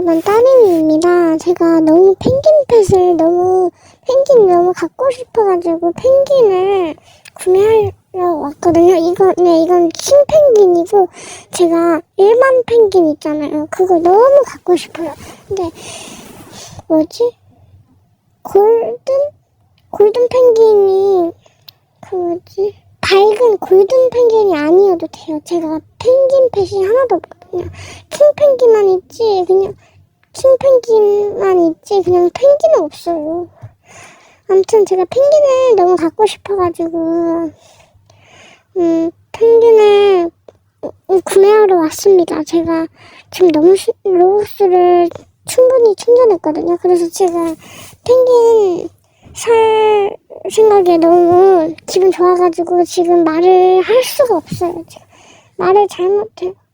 여러분, 따님입니다. 제가 너무 펭귄 펫을 너무, 펭귄 너무 갖고 싶어가지고 펭귄을 구매하러 왔거든요. 이거, 네, 이건 킹펭귄이고, 제가 일반 펭귄 있잖아요. 그거 너무 갖고 싶어요. 근데, 뭐지? 골든? 골든 펭귄이, 그 뭐지? 밝은 골든 펭귄이 아니어도 돼요. 제가 펭귄 펫이 하나도 없거든요. 킹 펭귄만 있지, 그냥, 킹펭귄만 있지, 그냥 펭귄은 없어요. 아무튼 제가 펭귄을 너무 갖고 싶어가지고, 음, 펭귄을 음, 구매하러 왔습니다. 제가 지금 너무 시, 로봇스를 충분히 충전했거든요. 그래서 제가 펭귄 살 생각에 너무 기분 좋아가지고 지금 말을 할 수가 없어요. 지금 말을 잘못해. 어?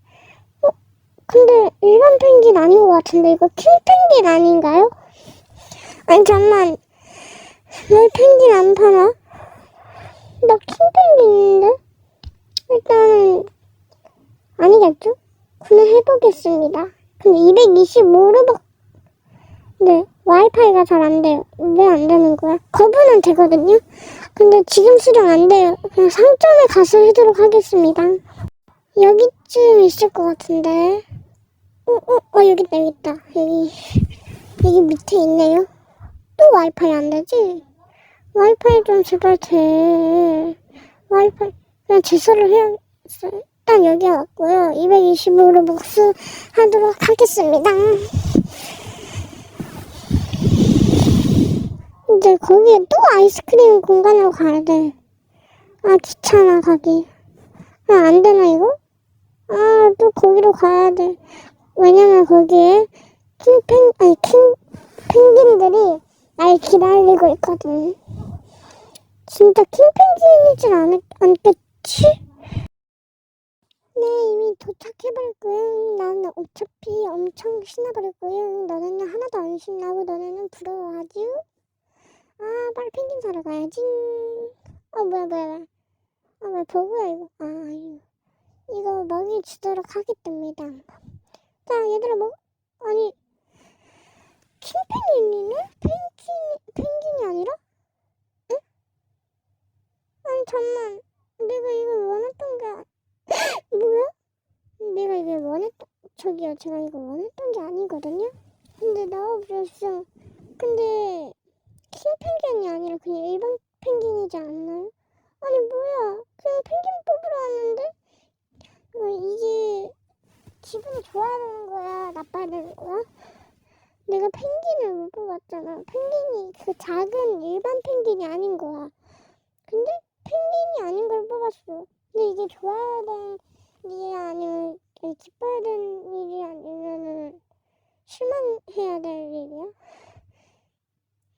근데 일반 펭귄 아닌 것 같은데 이거 킹 펭귄 아닌가요? 아니 잠만 왜 펭귄 안 팔아? 나킹 펭귄인데? 일단은 아니겠죠? 구매해보겠습니다. 근데 225루벅 네, 와이파이가 잘 안 돼요. 왜 안 되는 거야? 거부는 되거든요? 근데 지금 수령 안 돼요. 그냥 상점에 가서 해도록 하겠습니다. 여기쯤 있을 것 같은데. 어, 어, 어, 여기 있다, 여기 있다. 여기, 여기 밑에 있네요. 또 와이파이 안 되지? 와이파이 좀 제발 돼. 와이파이, 그냥 제설을 해야겠어요. 일단 여기 왔고요. 225로 복수 하도록 하겠습니다. 이제 거기에 또 아이스크림 공간으로 가야 돼. 아, 귀찮아, 가기. 아, 안 되나, 이거? 아, 또 거기로 가야 돼. 왜냐면 거기에 킹펭, 아니, 킹, 펭귄들이 날 기다리고 있거든. 진짜 킹펭귄이진 않, 않겠지? 네, 이미 도착해버렸고요. 나는 어차피 엄청 신나버렸고요. 너네는 하나도 안 신나고 너네는 부러워하지? 아, 빨리 펭귄 사러 가야지. 어, 뭐야, 뭐야, 뭐야. 아, 왜 버그야, 이거. 아. 이거 먹이 주도록 하겠답니다. 자, 얘들아, 뭐, 아니, 킹펭귄이네? 펭귄, 펭귄이 아니라? 응? 아니, 잠만. 내가 이걸 원했던 게, 아- 뭐야? 내가 이걸 원했던, 저기요, 제가 이거 원했던 게 아니거든요? 근데 나와버렸어. 근데, 킹펭귄이 아니라 그냥 일반 펭귄이지 않나요? 아니 뭐야 그냥 펭귄 뽑으러 왔는데 어, 이게 기분이 좋아야 되는 거야 나빠야 되는 거야? 내가 펭귄을 못 뽑았잖아 펭귄이 그 작은 일반 펭귄이 아닌 거야 근데 펭귄이 아닌 걸 뽑았어 근데 이게 좋아야 되는 일이 아니면 기뻐야 되는 일이 아니면은 실망해야 될 일이야?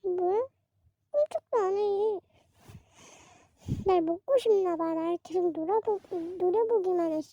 뭐야? 꼼짝도 안 해. 날 먹고 싶나 봐. 날 계속 놀아보, 노려보기만 했어.